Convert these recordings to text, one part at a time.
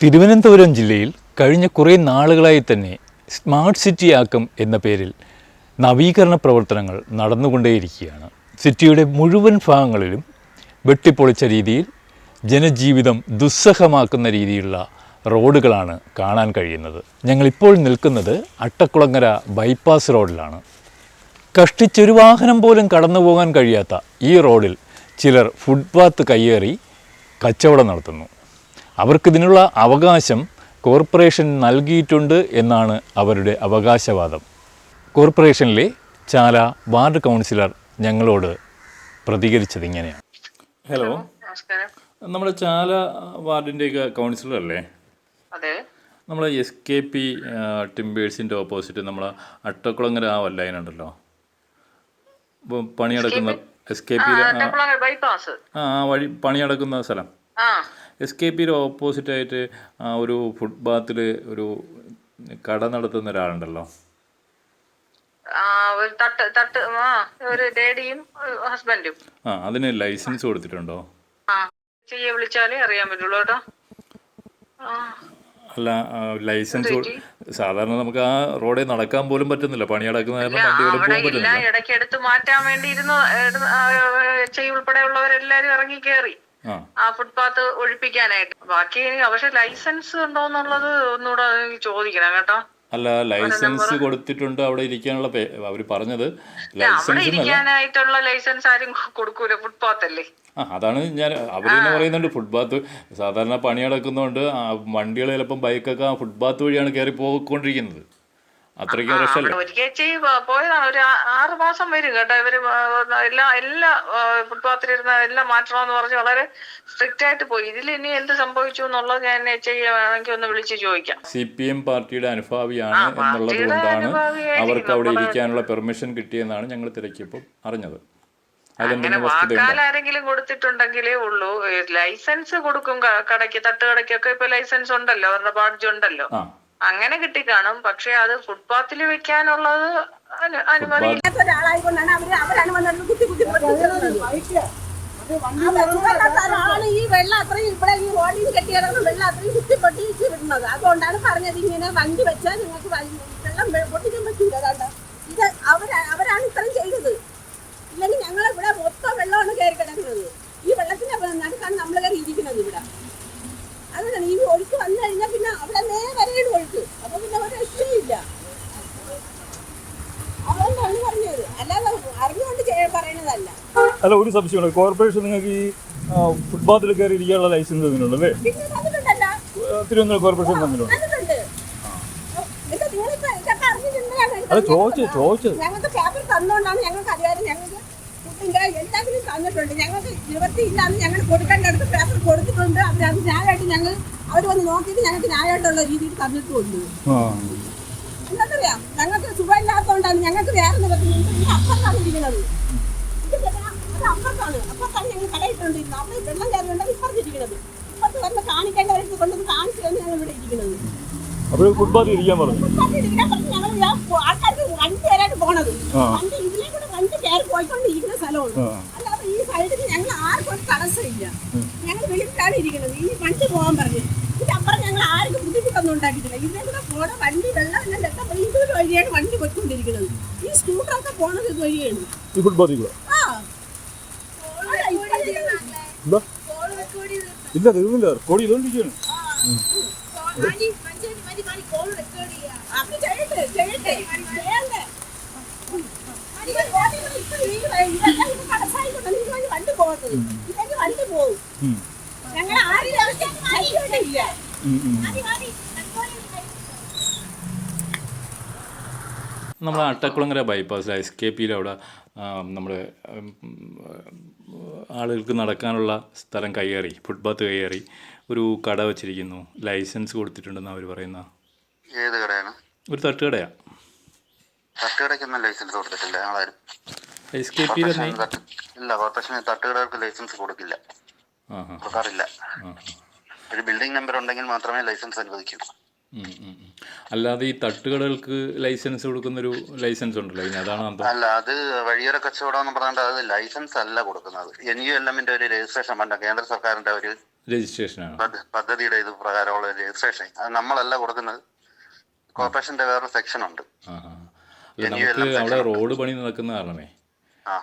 തിരുവനന്തപുരം ജില്ലയിൽ കഴിഞ്ഞ കുറേ നാളുകളായി തന്നെ സ്മാർട്ട് സിറ്റി ആക്കം എന്ന പേരിൽ നവീകരണ പ്രവർത്തനങ്ങൾ നടന്നുകൊണ്ടേയിരിക്കുകയാണ്. സിറ്റിയുടെ മുഴുവൻ ഭാഗങ്ങളിലും വെട്ടിപ്പൊളിച്ച രീതിയിൽ ജനജീവിതം ദുസ്സഹമാക്കുന്ന രീതിയിലുള്ള റോഡുകളാണ് കാണാൻ കഴിയുന്നത്. ഞങ്ങളിപ്പോൾ നിൽക്കുന്നത് അട്ടക്കുളങ്ങര ബൈപ്പാസ് റോഡിലാണ്. കഷ്ടിച്ചൊരു വാഹനം പോലും കടന്നു പോകാൻ കഴിയാത്ത ഈ റോഡിൽ ചിലർ ഫുട്പാത്ത് കയ്യേറി കച്ചവടം നടത്തുന്നു. അവർക്കിതിനുള്ള അവകാശം കോർപ്പറേഷൻ നൽകിയിട്ടുണ്ട് എന്നാണ് അവരുടെ അവകാശവാദം. കോർപ്പറേഷനിലെ ചാല വാർഡ് കൗൺസിലർ ഞങ്ങളോട് പ്രതികരിച്ചത് ഇങ്ങനെയാണ്. ഹലോ. നമസ്കാരം. നമ്മുടെ ചാല വാർഡിന്റെ കൗൺസിലർ അല്ലേ അതെ. നമ്മൾ എസ് കെ പി ടിംബേഴ്സിന്റെ ഓപ്പോസിറ്റ് നമ്മൾ അട്ടക്കുളങ്ങര ആ ലൈനുണ്ടല്ലോ. ഉണ്ടല്ലോ പണിയടക്കുന്ന എസ് കെ പി. ആ വഴി പണിയടക്കുന്ന സ്ഥലം. എസ് കെ പിയുടെ ഓപ്പോസിറ്റായിട്ട് ഒരു ഫുട്പാത്തിൽ ഒരു കട നടത്തുന്ന ഒരാളുണ്ടല്ലോ. ആ അതിന് ലൈസൻസ് കൊടുത്തിട്ടുണ്ടോ? വിളിച്ചാലേ അറിയാൻ പറ്റുള്ളൂ കേട്ടോ. അല്ല ലൈസൻസ് സാധാരണ നമുക്ക് ആ റോഡിൽ നടക്കാൻ പോലും പറ്റുന്നില്ല. പണിയടക്കുന്ന കാരണം വണ്ടികൾ പോകാൻ പറ്റുന്നില്ല. ഇടയ്ക്ക് എടുത്ത് മാറ്റാൻ വേണ്ടി ഇരുന്ന് ചെയ് ഉൾപ്പെടെയുള്ളവരെല്ലാരും ഇറങ്ങി കയറി ആ. ഫുട്പാത്ത് ഒഴിപ്പിക്കാനായിട്ട്. ബാക്കി പക്ഷെ ലൈസൻസ് ഉണ്ടോന്നുള്ളത് ഒന്നുകൂടെ എനിക്ക് ചോദിക്കണം കേട്ടോ. അല്ല ലൈസൻസ് കൊടുത്തിട്ടുണ്ട് അവിടെ ഇരിക്കാനുള്ള അവർ പറഞ്ഞത്. ഇരിക്കാനായിട്ടുള്ള ലൈസൻസ് ആരും കൊടുക്കൂല ഫുട്പാത്ത് അല്ലേ? അതാണ് ഞാൻ അവർ തന്നെ പറയുന്നുണ്ട് ഫുട്പാത്ത് സാധാരണ പണി നടക്കുന്നതുകൊണ്ട് വണ്ടികൾ ചിലപ്പം ബൈക്കൊക്കെ ഫുട്പാത്ത് വഴിയാണ് കയറി പോയിക്കൊണ്ടിരിക്കുന്നത്. അത്രയ്ക്കും റഷല്ലേ പോയതാണ് ഒരു ആറ് മാസം വരും കേട്ടോ. ഇവർ എല്ലാ എല്ലാ ഫുട്പാത്തിലിരുന്ന എല്ലാം മാറ്റണമെന്ന് പറഞ്ഞ് വളരെ സ്ട്രിക്റ്റ് ആയിട്ട് പോയി. ഇതിൽ ഇനി എന്ത് സംഭവിച്ചു എന്നുള്ളത് ഞാൻ ചെയ്യുകയാണെങ്കിൽ ഒന്ന് വിളിച്ച് ചോദിക്കാം. സി പി എം പാർട്ടിയുടെ അനുഭാവിയാണ് എന്നുള്ളത് കൊണ്ടാണ് അവർക്ക് അവിടെ ഇരിക്കാനുള്ള പെർമിഷൻ കിട്ടിയെന്നാണ് ഞങ്ങൾ തിരക്കിയപ്പോൾ അറിഞ്ഞത്. അങ്ങനെ വാക്കാൽ ആരെങ്കിലും കൊടുത്തിട്ടുണ്ടെങ്കിലേ ഉള്ളൂ. ലൈസൻസ് കൊടുക്കും കടയ്ക്ക് തട്ടുകടയ്ക്കൊക്കെ ഇപ്പൊ ലൈസൻസ് ഉണ്ടല്ലോ. അവരുടെ ബാഡ്ജ് ഉണ്ടല്ലോ. ആ കിട്ടി കാണും. പക്ഷെ അത് ഫുട്പാത്തിൽ വെക്കാനുള്ളത് അനു- അനുമതി ഒരാളായിക്കൊണ്ടാണ് അവർ അവരാണ് വന്നത് കുത്തി കുത്തി പൊട്ടിച്ചിരുന്നത്. ആ വെള്ളമില്ലാത്ത ഒരാൾ ഈ വെള്ളം അത്രയും ഇവിടെ ഈ റോഡിൽ നിന്ന് കെട്ടിയിടക്കുന്ന വെള്ളം അത്രയും കുത്തി പൊട്ടിച്ച് വിടുന്നത് അതുകൊണ്ടാണ് പറഞ്ഞത് ഇങ്ങനെ വണ്ടി വെച്ചാൽ നിങ്ങൾക്ക് വെള്ളം പൊട്ടിക്കാൻ പറ്റൂല. അതാണ്ട് ഇത് അവരാ അവരാണ് ഇത്രയും ചെയ്തത്. ഇല്ലെങ്കിൽ ഞങ്ങൾ ഇവിടെ മൊത്തം വെള്ളമാണ് കയറി കിടക്കുന്നത്. ഈ വെള്ളത്തിന്റെ നടുക്കാണ് നമ്മൾ കയറി ഇരിക്കുന്നത് ഇവിടെ. അതുകൊണ്ടാണ് ഈ ഒഴുക്ക് വന്നു കഴിഞ്ഞാൽ പിന്നെ അവിടെ നേരെയാണ് ഒഴുക്ക് അപ്പൊ പിന്നെ ഒരു രക്ഷയില്ല. അതുകൊണ്ടാണ് പറഞ്ഞത് അല്ലാതെ അറിഞ്ഞുകൊണ്ട് പറയുന്നതല്ല. അല്ല ഒരു സംശയമുണ്ട് കോർപ്പറേഷൻ നിങ്ങൾക്ക് ഈ ഫുട്ബോളിൽ കയറി ഇരിക്കാനുള്ള ലൈസൻസ് തന്നിട്ടുണ്ടല്ലേ? തിരുവനന്തപുരം കോർപ്പറേഷൻ തന്നിട്ടുണ്ട്. അത് ചോദിച്ചു ചോദിച്ചത് ഞങ്ങൾക്ക് പേപ്പർ തന്നുകൊണ്ടാണ് ഞങ്ങൾക്ക് അധികാരം. ഞങ്ങൾക്ക് എല്ലാത്തിനും തന്നിട്ടുണ്ട്. ഞങ്ങൾക്ക് നിവൃത്തിയില്ലാന്ന് ഞങ്ങൾ കൊടുക്കേണ്ടടുത്ത് പേപ്പർ കൊടുത്തിട്ടുണ്ട്. അതിനകത്ത് അത് ന്യായമായിട്ട് ഞങ്ങൾ അവർ വന്ന് നോക്കിയിട്ട് ഞങ്ങൾക്ക് ന്യായമായിട്ടുള്ള രീതിയിൽ തന്നിട്ട് ആ. എന്താണെന്നറിയാം? ഞങ്ങൾക്ക് സുഖമില്ലാത്തതുകൊണ്ടാണ് ഞങ്ങൾക്ക് വേറെ നിവർത്തിയുണ്ട് ഇത് അപ്പുറത്താണ് ഇരിക്കുന്നത്. അപ്പുറത്താണ്. അപ്പുറത്താണ് ഞങ്ങൾ കടയിട്ടുണ്ടിരുന്നത് അവിടെ വെള്ളം കയറിയുണ്ടെങ്കിൽ ഇപ്പുറത്തിരിക്കുന്നത് ഇപ്പുറത്ത് വന്ന് കാണിക്കേണ്ടവർക്ക് കൊണ്ടൊന്ന് കാണിച്ചു തന്നെ ഞങ്ങൾ ഇവിടെ ഇരിക്കുന്നത്. അപ്പോൾ ഫുട്പാത്തിൽ ഇരിക്കാൻ പറഞ്ഞു. ആൾക്കാർക്ക് വണ്ടി പേരായിട്ട് പോണത്. വണ്ടി ഇതിലേക്കൂടെ കൂടെ വണ്ടി കയറി പോയിക്കൊണ്ടിരിക്കുന്ന സ്ഥലമാണ് ആ. അല്ലാതെ ഈ സൈഡിൽ ഞങ്ങൾ ആർക്കും ഒരു തടസ്സമില്ല ഞങ്ങൾ വെളിയിലാണ് ഇരിക്കുന്നത് ഈ വണ്ടി പോകാൻ പറഞ്ഞു ഇതിനപ്പുറം ഞങ്ങൾ ബുദ്ധിമുട്ടൊന്നും ഉണ്ടാക്കിയിട്ടില്ല. ഇതിലെ കൂടെ പോണ വണ്ടി? വെള്ളം എല്ലാം ഇതൊരു വഴിയാണ് വണ്ടി പോയിക്കൊണ്ടിരിക്കുന്നത്. ഈ സ്കൂട്ടറൊക്കെ പോണത് ഇത് വഴിയാണ്. ഈ ഫുട്പാത്തിൽ കൂടെ? ഇല്ല തീർന്നില്ല. റെക്കോർഡ് ചെയ്തോണ്ടിരിക്കുകയാണ് ഇതെല്ലാം വണ്ടി പോകുന്നത് ഇല്ലെങ്കിൽ വണ്ടി പോകും. ഞങ്ങൾ ആരും ശല്യമില്ല നമ്മൾ അട്ടക്കുളങ്ങര ബൈപ്പാസ് എസ് കെ പിയിൽ അവിടെ നമ്മൾ ആളുകൾക്ക് നടക്കാനുള്ള സ്ഥലം കയ്യേറി ഫുട്പാത്ത് കയ്യേറി ഒരു കട വെച്ചിരിക്കുന്നു. ലൈസൻസ് കൊടുത്തിട്ടുണ്ടെന്ന് അവർ പറയുന്ന. ഏത് കടയാണ്? ഒരു തട്ടുകടയാണ് തട്ടുകടയ്ക്കൊന്നും ലൈസൻസ് കൊടുത്തിട്ടില്ല ഞങ്ങളാരും. എസ് കെ തട്ട് ഇല്ല കോർപ്പറേഷൻ തട്ടുകടകൾക്ക് ലൈസൻസ് കൊടുക്കില്ല. കൊടുക്കാറില്ല. ഒരു ബിൽഡിംഗ് നമ്പർ ഉണ്ടെങ്കിൽ മാത്രമേ ലൈസൻസ് അനുവദിക്കൂ. അല്ലാതെ ഈ തട്ടുകടകൾക്ക് ലൈസൻസ് കൊടുക്കുന്ന ഒരു ലൈസൻസ് ഉണ്ടല്ലോ ഇനി അതാണ് അല്ല അത് വഴിയൊരു കച്ചവടം എന്ന് പറഞ്ഞാൽ അത് ലൈസൻസ് അല്ല കൊടുക്കുന്നത്. എൻ യു എൽ എമ്മിന്റെ ഒരു രജിസ്ട്രേഷൻ വേണ്ട കേന്ദ്ര സർക്കാരിന്റെ ഒരു രജിസ്ട്രേഷനാണ്. പദ്ധ- പദ്ധതിയുടെ ഇത് പ്രകാരമുള്ള രജിസ്ട്രേഷൻ. അത് നമ്മളല്ല കൊടുക്കുന്നത്. കോർപ്പറേഷന്റെ വേറൊരു സെക്ഷൻ ഉണ്ട് അവിടെ റോഡ് പണി നടക്കുന്ന കാരണമേ.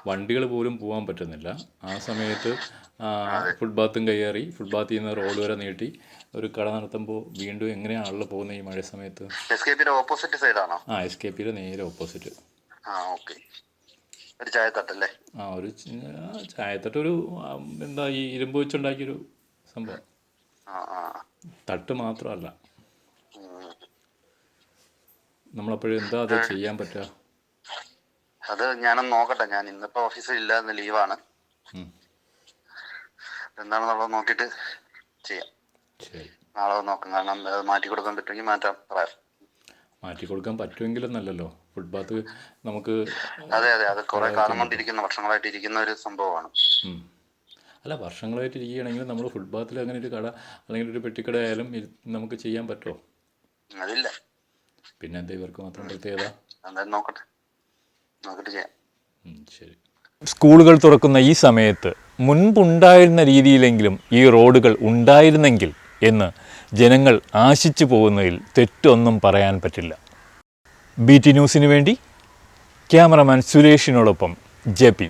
വണ്ടികൾ പോലും പോകാൻ പറ്റുന്നില്ല. ആ സമയത്ത് ഫുട്പാത്തും കയ്യേറി ഫുട്പാത്തിൽ നിന്ന് റോഡ് വരെ നീട്ടി ഒരു കട നടത്തുമ്പോൾ വീണ്ടും എങ്ങനെയാണ് ആളുകൾ പോകുന്നത് ഈ മഴ സമയത്ത്? ഓപ്പോസിറ്റ് സൈഡാണോ ആ എസ് കെ പിയുടെ നേരെ ഓപ്പോസിറ്റ് ആ ഓക്കെ ഒരു ചായത്തട്ടല്ലേ? ആ ഒരു ചായത്തട്ട് ഒരു എന്താ ഈ ഇരുമ്പ് വെച്ചുണ്ടാക്കിയൊരു സംഭവം. തട്ട് മാത്രമല്ല. നമ്മളപ്പോഴും എന്താ അത് ചെയ്യാൻ പറ്റുക? അത് ഞാനൊന്ന് നോക്കട്ടെ. ഞാൻ ഇന്നിപ്പോ ഓഫീസിൽ ഇല്ല ഇന്ന് ലീവാണ്. എന്താണെന്നുള്ളത് നോക്കിട്ട് ചെയ്യാം. നാളെ നോക്കാം. കാരണം മാറ്റി കൊടുക്കാൻ പറ്റുമെങ്കിൽ മാറ്റാം പറയാം. മാറ്റി കൊടുക്കാൻ പറ്റുമെങ്കിലെന്നല്ലല്ലോ ഫുട്പാത്ത് നമുക്ക് അതെ അതെ. അത് കുറെ കാലം കൊണ്ടിരിക്കുന്ന വർഷങ്ങളായിട്ട് ഇരിക്കുന്ന ഒരു സംഭവമാണ്. അല്ല വർഷങ്ങളായിട്ട് ഇരിക്കുകയാണെങ്കിൽ നമ്മൾ ഫുട്പാത്തിൽ അങ്ങനെ ഒരു കട അല്ലെങ്കിൽ ഒരു പെട്ടിക്കട ആയാലും നമുക്ക് ചെയ്യാൻ പറ്റുമോ? അതില്ല. പിന്നെ എന്താ ഇവർക്ക് മാത്രം പ്രത്യേകത? എന്തായാലും നോക്കട്ടെ ചെയ്യാം. ശരി. സ്കൂളുകൾ തുറക്കുന്ന ഈ സമയത്ത് മുൻപുണ്ടായിരുന്ന രീതിയിലെങ്കിലും ഈ റോഡുകൾ ഉണ്ടായിരുന്നെങ്കിൽ എന്ന് ജനങ്ങൾ ആശിച്ചു പോകുന്നതിൽ തെറ്റൊന്നും പറയാൻ പറ്റില്ല. ബി ടി ന്യൂസിന് വേണ്ടി ക്യാമറമാൻ സുരേഷിനോടൊപ്പം ജെ പി.